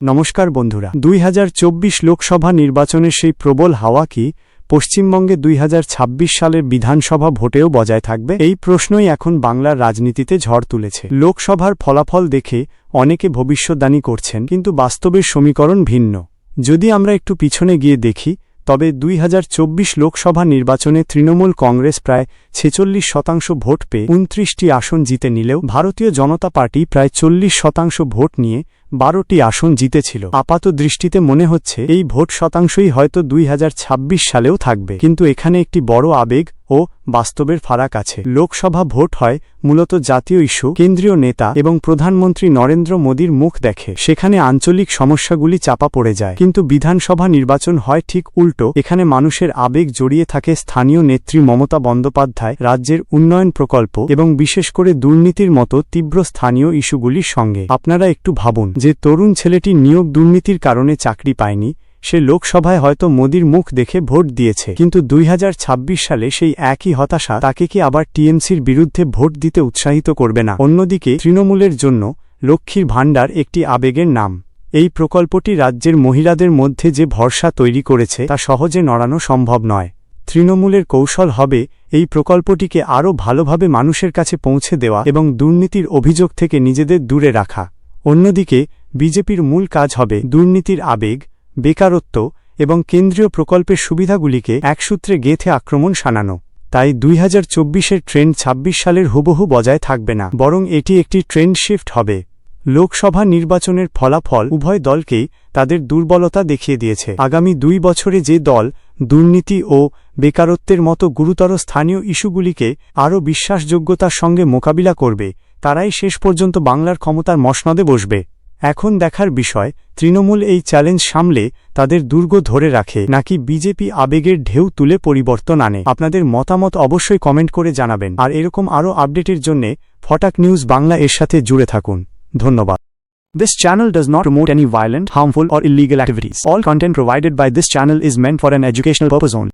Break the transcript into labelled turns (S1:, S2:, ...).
S1: নমস্কার বন্ধুরা, দুই হাজার চব্বিশ লোকসভা নির্বাচনের সেই প্রবল হাওয়া কি পশ্চিমবঙ্গে দুই হাজার ছাব্বিশ সালের বিধানসভা ভোটেও বজায় থাকবে? এই প্রশ্নই এখন বাংলার রাজনীতিতে ঝড় তুলেছে। লোকসভার ফলাফল দেখে অনেকে ভবিষ্যদ্বাণী করছেন, কিন্তু বাস্তবের সমীকরণ ভিন্ন। যদি আমরা একটু পিছনে গিয়ে দেখি তবে দুই হাজার চব্বিশ লোকসভা নির্বাচনে তৃণমূল কংগ্রেস প্রায় ছেচল্লিশ শতাংশ ভোট পেয়ে উনত্রিশটি আসন জিতে নিলেও ভারতীয় জনতা পার্টি প্রায় চল্লিশ শতাংশ ভোট নিয়ে বারোটি আসন জিতেছিল। আপাত দৃষ্টিতে মনে হচ্ছে এই ভোট শতাংশই হয়তো দুই হাজার ছাব্বিশ সালেও থাকবে। কিন্তু এখানে একটি বড় আবেগ ও বাস্তবের ফারাক আছে। লোকসভা ভোট হয় মূলত জাতীয় ইস্যু, কেন্দ্রীয় নেতা এবং প্রধানমন্ত্রী নরেন্দ্র মোদীর মুখ দেখে। সেখানে আঞ্চলিক সমস্যাগুলি চাপা পড়ে যায়। কিন্তু বিধানসভা নির্বাচন হয় ঠিক উল্টো। এখানে মানুষের আবেগ জড়িয়ে থাকে স্থানীয় নেত্রী মমতা বন্দ্যোপাধ্যায়, রাজ্যের উন্নয়ন প্রকল্প এবং বিশেষ করে দুর্নীতির মতো তীব্র স্থানীয় ইস্যুগুলির সঙ্গে। আপনারা একটু ভাবুন যে তরুণ ছেলেটি নিয়োগ দুর্নীতির কারণে চাকরি পায়নি সে লোকসভায় হয়তো মোদির মুখ দেখে ভোট দিয়েছে। কিন্তু দুই হাজার ছাব্বিশ সালে সেই একই হতাশা তাকে কি আবার টিএমসির বিরুদ্ধে ভোট দিতে উৎসাহিত করবে না? অন্যদিকে তৃণমূলের জন্য লক্ষ্মীর ভাণ্ডার একটি আবেগের নাম। এই প্রকল্পটি রাজ্যের মহিলাদের মধ্যে যে ভরসা তৈরি করেছে তা সহজে নড়ানো সম্ভব নয়। তৃণমূলের কৌশল হবে এই প্রকল্পটিকে আরও ভালোভাবে মানুষের কাছে পৌঁছে দেওয়া এবং দুর্নীতির অভিযোগ থেকে নিজেদের দূরে রাখা। অন্যদিকে বিজেপির মূল কাজ হবে দুর্নীতির আবেগ বেকারত্ব এবং কেন্দ্রীয় প্রকল্পের সুবিধাগুলিকে একসূত্রে গেথে আক্রমণ শানানো। তাই দুই হাজার চব্বিশের ট্রেন্ড ২৬ সালের হুবহু বজায় থাকবে না, বরং এটি একটি ট্রেন্ড শিফট হবে। লোকসভা নির্বাচনের ফলাফল উভয় দলকেই তাদের দুর্বলতা দেখিয়ে দিয়েছে। আগামী দুই বছরে যে দল দুর্নীতি ও বেকারত্বের মতো গুরুতর স্থানীয় ইস্যুগুলিকে আরও বিশ্বাসযোগ্যতার সঙ্গে মোকাবিলা করবে, তারাই শেষ পর্যন্ত বাংলার ক্ষমতার মসনদে বসবে। এখন দেখার বিষয় তৃণমূল এই চ্যালেঞ্জ সামলে তাদের দুর্গ ধরে রাখে নাকি বিজেপি আবেগের ঢেউ তুলে পরিবর্তন আনে আপনাদের মতামত অবশ্যই কমেন্ট করে জানাবেন আর এরকম আরও আপডেটের জন্যে ফটাক নিউজ বাংলা এর সাথে জুড়ে থাকুন ধন্যবাদ This channel does not promote any violent, harmful, or illegal activities. All content provided by this channel is meant for an educational purpose only.